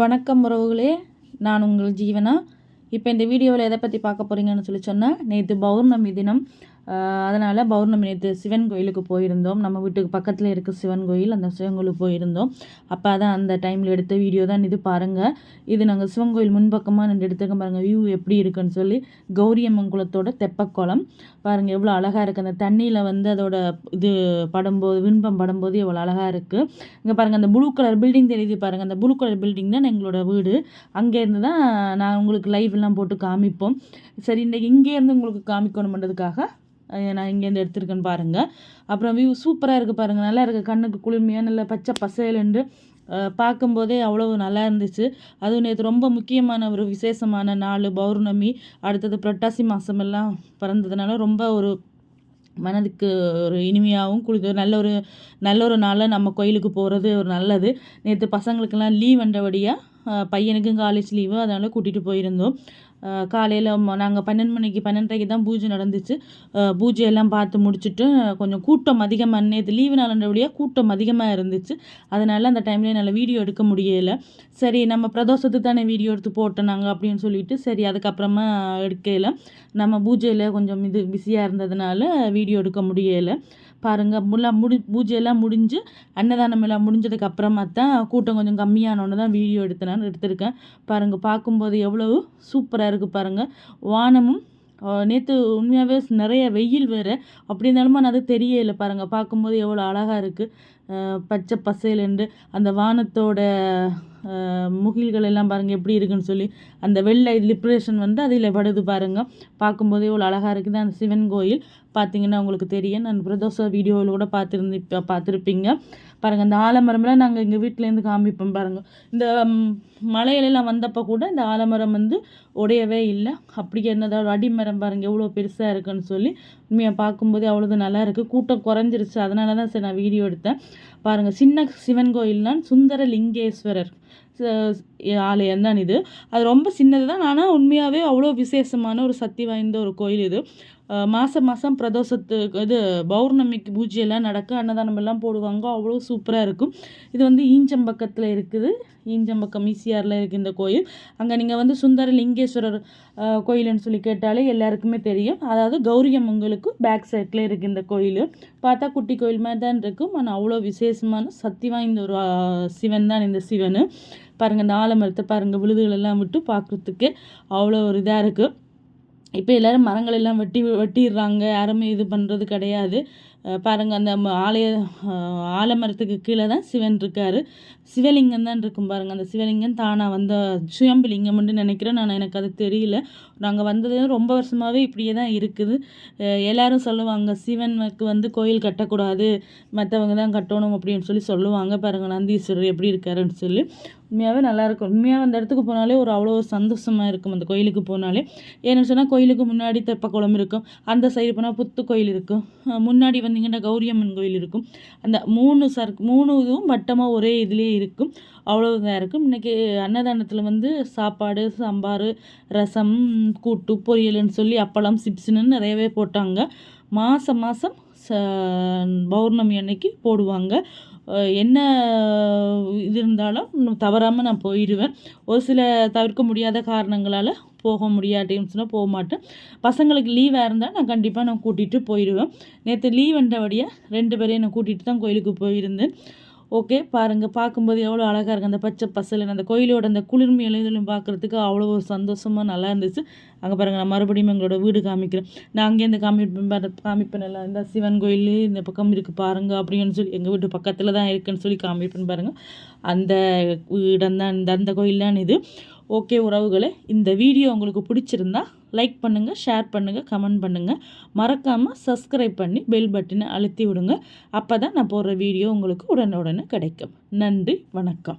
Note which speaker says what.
Speaker 1: வணக்கம் உறவுகளே. நான் உங்கள் ஜீவனா. இப்போ இந்த வீடியோவில் எதை பற்றி பார்க்க போகிறீங்கன்னு சொல்லி சொன்னால் நேற்று பௌர்ணமி தினம் அதனால் பௌர்ணமி நேற்று சிவன் கோயிலுக்கு போயிருந்தோம். நம்ம வீட்டுக்கு பக்கத்தில் இருக்க சிவன் கோயில் அந்த சிவன் கோயிலுக்கு போயிருந்தோம். அப்போ தான் அந்த டைமில் எடுத்த வீடியோ தான். இது பாருங்கள் இது நாங்கள் சிவன் கோயில் முன்பக்கமாக நின்று எடுத்துக்க பாருங்கள் வியூ எப்படி இருக்குன்னு சொல்லி. கௌரியம்மன் குளத்தோட தெப்பக்குளம் பாருங்கள் எவ்வளோ அழகாக இருக்குது அந்த தண்ணியில் வந்து அதோட இது படும்போது விண்பம் படும்போது எவ்வளோ அழகாக இருக்குது இங்கே பாருங்கள் அந்த ப்ளூ கலர் பில்டிங் தெரியுது பாருங்கள் அந்த ப்ளூ கலர் பில்டிங் தான் எங்களோட வீடு. அங்கேருந்து தான் நான் உங்களுக்கு லைவ் எல்லாம் போட்டு காமிப்போம். சரி இன்றைக்கி இங்கேருந்து உங்களுக்கு காமிக்கணுமன்றதுக்காக நான் இங்கேருந்து எடுத்துருக்கேன்னு பாருங்கள் அப்புறம் வியூ சூப்பராக இருக்குது பாருங்கள் நல்லா இருக்குது கண்ணுக்கு குளிர்மையாக நல்ல பச்சை பசேலுண்டு பார்க்கும்போதே அவ்வளோ நல்லா இருந்துச்சு. அதுவும் நேற்று ரொம்ப முக்கியமான ஒரு விசேஷமான நாள் பௌர்ணமி அடுத்தது புரட்டாசி மாதமெல்லாம் பிறந்ததுனால ரொம்ப ஒரு மனதுக்கு ஒரு இனிமையாகவும் குளிக்க நல்ல ஒரு நல்ல ஒரு நாளில் நம்ம கோயிலுக்கு போகிறது ஒரு நல்லது. நேற்று பசங்களுக்கெல்லாம் லீவ் வந்தபடியாக பையனுக்கும் காலேஜ் லீவு அதனால் கூட்டிகிட்டு போயிருந்தோம். காலையில் நாங்கள் பன்னெண்டு மணிக்கு பன்னெண்டரைக்கு தான் பூஜை நடந்துச்சு. பூஜையெல்லாம் பார்த்து முடிச்சுட்டு கொஞ்சம் கூட்டம் அதிகமாக நேற்று லீவு நாளன்றபடியாக கூட்டம் அதிகமாக இருந்துச்சு. அதனால் அந்த டைம்லேயே என்னால் வீடியோ எடுக்க முடியலை. சரி நம்ம பிரதோஷத்துக்கு தானே வீடியோ எடுத்து போட்டோம் நாங்கள் அப்படின்னு சொல்லிட்டு சரி அதுக்கப்புறமா எடுக்கல. நம்ம பூஜையில் கொஞ்சம் இது பிஸியாக இருந்ததுனால வீடியோ எடுக்க முடியலை. பாருங்கள் முல்லாம் முடி பூஜையெல்லாம் முடிஞ்சு அன்னதானம் எல்லாம் முடிஞ்சதுக்கு அப்புறமா தான் கூட்டம் கொஞ்சம் கம்மியானோன்னு தான் வீடியோ எடுத்தேன் எடுத்திருக்கேன். பாருங்கள் பார்க்கும்போது எவ்வளவு சூப்பராக இருக்குது பாருங்கள் வானமும் நேற்று உண்மையாகவே நிறைய வெயில் வேறு. அப்படி இருந்தாலும் அது தெரியலை பாருங்கள் பார்க்கும்போது எவ்வளோ அழகாக இருக்குது பச்சை பசேலுண்டு அந்த வானத்தோட முகில்கள் எல்லாம் பாருங்கள் எப்படி இருக்குன்னு சொல்லி அந்த வெள்ளை லிப்ரேஷன் வந்து அதில் படுது பாருங்கள் பார்க்கும்போதே இவ்வளோ அழகாக இருக்குது. அந்த சிவன் கோயில் பார்த்தீங்கன்னா உங்களுக்கு தெரியும். நான் பிரதோஷ வீடியோவில் கூட பார்த்துருந்து இப்போ பார்த்துருப்பீங்க. பாருங்கள் அந்த ஆலமரம்லாம் நாங்கள் எங்கள் வீட்டிலேருந்து காமிப்போம் பாருங்கள் இந்த மலையிலலாம் வந்தப்போ கூட இந்த ஆலமரம் வந்து உடையவே இல்லை. அப்படி என்னதோட அடிமரம் பாருங்கள் எவ்வளோ பெருசாக இருக்குன்னு சொல்லி. உண்மையாக பார்க்கும்போதே அவ்வளோது நல்லா இருக்குது கூட்டம் குறைஞ்சிருச்சு. அதனால தான் சரி நான் வீடியோ எடுத்தேன். பாருங்கள் சின்ன சிவன் கோயில்னால் சுந்தர லிங்கேஸ்வரர் ஆலயம் தான் இது. அது ரொம்ப சின்னது தான் ஆனால் உண்மையாகவே அவ்வளோ விசேஷமான ஒரு சக்தி வாய்ந்த ஒரு கோயில் இது. மாதம் மாதம் பிரதோஷத்துக்கு இது பௌர்ணமிக்கு பூஜையெல்லாம் நடக்க அன்னதானம் எல்லாம் போடுவாங்க. அவ்வளோ சூப்பராக இருக்கும். இது வந்து ஈஞ்சம்பக்கத்தில் இருக்குது. ஈஞ்சம்பக்கம் ஈசிஆரில் இருக்குது இந்த கோயில். அங்கே நீங்கள் வந்து சுந்தர லிங்கேஸ்வரர் கோயில்னு சொல்லி கேட்டாலே எல்லாருக்குமே தெரியும். அதாவது கௌரியம்மங்களுக்கு பேக் சைடில் இருக்குது இந்த கோயில். பார்த்தா குட்டி கோயில் மாதிரி தான் இருக்கும். ஆனால் அவ்வளோ விசேஷமான சக்தி வாய்ந்த ஒரு சிவன் தான் இந்த சிவன். பாருங்கள் இந்த ஆலமரத்தை பாருங்கள் விழுதுகளெல்லாம் விட்டு பார்க்குறதுக்கு அவ்வளோ ஒரு இதாக இருக்குது இப்போ எல்லோரும் மரங்கள் எல்லாம் வெட்டி வெட்டிடுறாங்க. யாருமே இது பண்ணுறது கிடையாது. பாருங்கள் அந்த ஆலய ஆலமரத்துக்கு கீழே தான் சிவன் இருக்கார். சிவலிங்கம் தான் இருக்கும் பாருங்கள் அந்த சிவலிங்கம் தானாக வந்த சுயம்புலிங்கம்னு நினைக்கிறேன். நான் எனக்கு அது தெரியல. நாங்கள் வந்தது ரொம்ப வருஷமாகவே இப்படியே தான் இருக்குது. எல்லோரும் சொல்லுவாங்க சிவனுக்கு வந்து கோயில் கட்டக்கூடாது. மற்றவங்க தான் கட்டணும் அப்படின்னு சொல்லி சொல்லுவாங்க. பாருங்கள் நந்தீஸ்வரர் எப்படி இருக்காருன்னு சொல்லி. உண்மையாகவே நல்லாயிருக்கும் உண்மையாக அந்த இடத்துக்கு போனாலே ஒரு அவ்வளோ ஒரு சந்தோஷமாக இருக்கும் அந்த கோயிலுக்கு போனாலே. ஏன்னு சொன்னால் கோயிலுக்கு முன்னாடி தெப்பக்குளம் இருக்கும். அந்த சைடு போனால் புத்து கோயில் இருக்கும். முன்னாடி வந்தீங்கன்னா கௌரியம்மன் கோயில் இருக்கும். அந்த மூணு சர்க் மூணு இதுவும் வட்டமாக ஒரே இதுலேயே இருக்கும். அவ்வளோ இதாக இருக்கும். இன்றைக்கி அன்னதானத்தில் வந்து சாப்பாடு சாம்பார் ரசம் கூட்டு பொரியல்னு சொல்லி அப்பளம் சிப்ஸுன்னு நிறையவே போட்டாங்க. மாதம் மாதம் ச பௌர்ணமி அன்னைக்கு போடுவாங்க. என்ன இது இருந்தாலும் தவறாமல் நான் போயிடுவேன். ஒரு சில தவிர்க்க முடியாத காரணங்களால் போக முடியாட்டின்னு சொன்னால் போக மாட்டேன். பசங்களுக்கு லீவாக இருந்தால் நான் கண்டிப்பாக நான் கூட்டிகிட்டு போயிடுவேன். நேற்று லீவ் என்றபடியாக ரெண்டு பேரையும் நான் கூட்டிகிட்டு தான் கோயிலுக்கு போயிருந்தேன். ஓகே பாருங்கள் பார்க்கும்போது எவ்வளோ அழகாக இருக்குது அந்த பச்சை பசல் அந்த கோயிலோட அந்த குளிர்மை எழுதலும் பார்க்குறதுக்கு அவ்வளோ சந்தோஷமாக நல்லா இருந்துச்சு. அங்கே பாருங்கள் நான் மறுபடியும் எங்களோட வீடு காமிக்கிறேன். நான் அங்கேருந்து காமிப்பேன் காமிப்பேன் எல்லாம் இந்த சிவன் கோயில் இந்த பக்கம் இருக்குது பாருங்கள் அப்படின்னு சொல்லி எங்கள் வீட்டு பக்கத்தில் தான் இருக்குன்னு சொல்லி காமிப்பேன் பாருங்கள் அந்த இடம் தான் இந்த அந்த கோயில் தான் இது. ஓகே உறவுகளை இந்த வீடியோ உங்களுக்கு பிடிச்சிருந்தா லைக் பண்ணுங்கள் ஷேர் பண்ணுங்கள் கமெண்ட் பண்ணுங்கள் மறக்காமல் சப்ஸ்கிரைப் பண்ணி பெல் பட்டனை அழுத்தி விடுங்க. அப்போ தான் நான் போடுற வீடியோ உங்களுக்கு உடனே உடனே கிடைக்கும். நன்றி வணக்கம்.